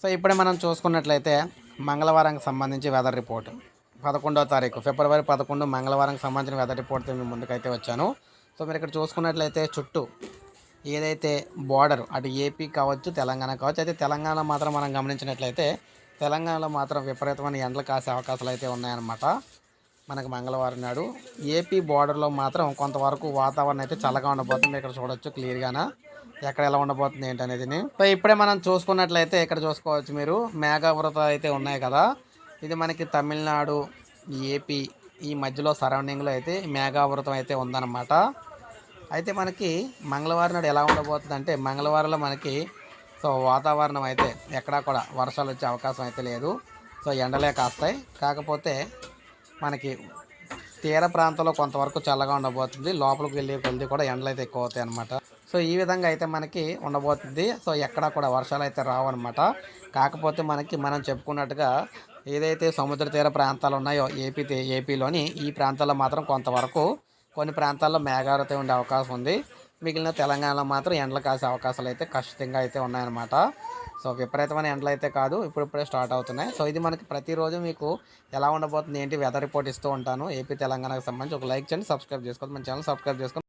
So ఇప్పుడే మనం చూసుకున్నట్లయితే మంగళవారానికి సంబంధించి వెదర్ రిపోర్ట్ పదకొండవ తారీఖు ఫిబ్రవరి పదకొండు మంగళవారానికి సంబంధించిన వెదర్ రిపోర్ట్తో మేము ముందుకైతే వచ్చాను. సో మీరు ఇక్కడ చూసుకున్నట్లయితే చుట్టూ ఏదైతే బార్డర్ అటు ఏపీ కావచ్చు తెలంగాణ కావచ్చు అయితే తెలంగాణ మాత్రం మనం గమనించినట్లయితే తెలంగాణలో మాత్రం విపరీతమైన ఎండలు కాసే అవకాశాలు అయితే ఉన్నాయన్నమాట. మనకు మంగళవారం నాడు. ఏపీ బార్డర్లో మాత్రం కొంతవరకు వాతావరణం అయితే చల్లగా ఉండబోతుంది. ఇక్కడ చూడొచ్చు క్లియర్గానా. ఎక్కడ ఎలా ఉండబోతుంది ఏంటనేది సో ఇప్పుడే మనం చూసుకున్నట్లయితే ఇక్కడ చూసుకోవచ్చు మీరు. మేఘావృతాలు అయితే ఉన్నాయి కదా. ఇది మనకి తమిళనాడు ఏపీ ఈ మధ్యలో సరౌండింగ్లో అయితే మేఘావృతం అయితే ఉందన్నమాట. అయితే మనకి మంగళవారం నాడు ఎలా ఉండబోతుంది అంటే మంగళవారంలో మనకి సో వాతావరణం అయితే ఎక్కడా కూడా వర్షాలు వచ్చే అవకాశం అయితే లేదు. సో ఎండలే కాస్తాయి. కాకపోతే మనకి తీర ప్రాంతంలో కొంతవరకు చల్లగా ఉండబోతుంది. లోపలికి వెళ్ళి కొద్ది కూడా ఎండలు అయితే ఎక్కువ అవుతాయి అనమాట సో ఈ విధంగా అయితే మనకి ఉండబోతుంది. సో ఎక్కడా కూడా వర్షాలు అయితే రావు అనమాట కాకపోతే మనకి మనం చెప్పుకున్నట్టుగా ఏదైతే సముద్ర తీర ప్రాంతాలు ఉన్నాయో ఏపీ ఏపీలోని ఈ ప్రాంతాల్లో మాత్రం కొంతవరకు కొన్ని ప్రాంతాల్లో మేఘాలతో ఉండే అవకాశం ఉంది. మిగిలిన తెలంగాణలో మాత్రం ఎండలు కాసే అవకాశాలు అయితే ఖచ్చితంగా అయితే ఉన్నాయన్నమాట. సో విపరీతమైన ఎండలు అయితే కాదు ఇప్పుడిప్పుడే స్టార్ట్ అవుతున్నాయి. సో ఇది మనకి ప్రతిరోజు మీకు ఎలా ఉండబోతుంది ఏంటి వెదర్ రిపోర్ట్ ఇస్తూ ఉంటాను. ఏపీ తెలంగాణకు సంబంధించి ఒక లైక్ చేయండి సబ్స్క్రైబ్ చేసుకోండి మన ఛానల్ సబ్స్క్రైబ్ చేసుకోండి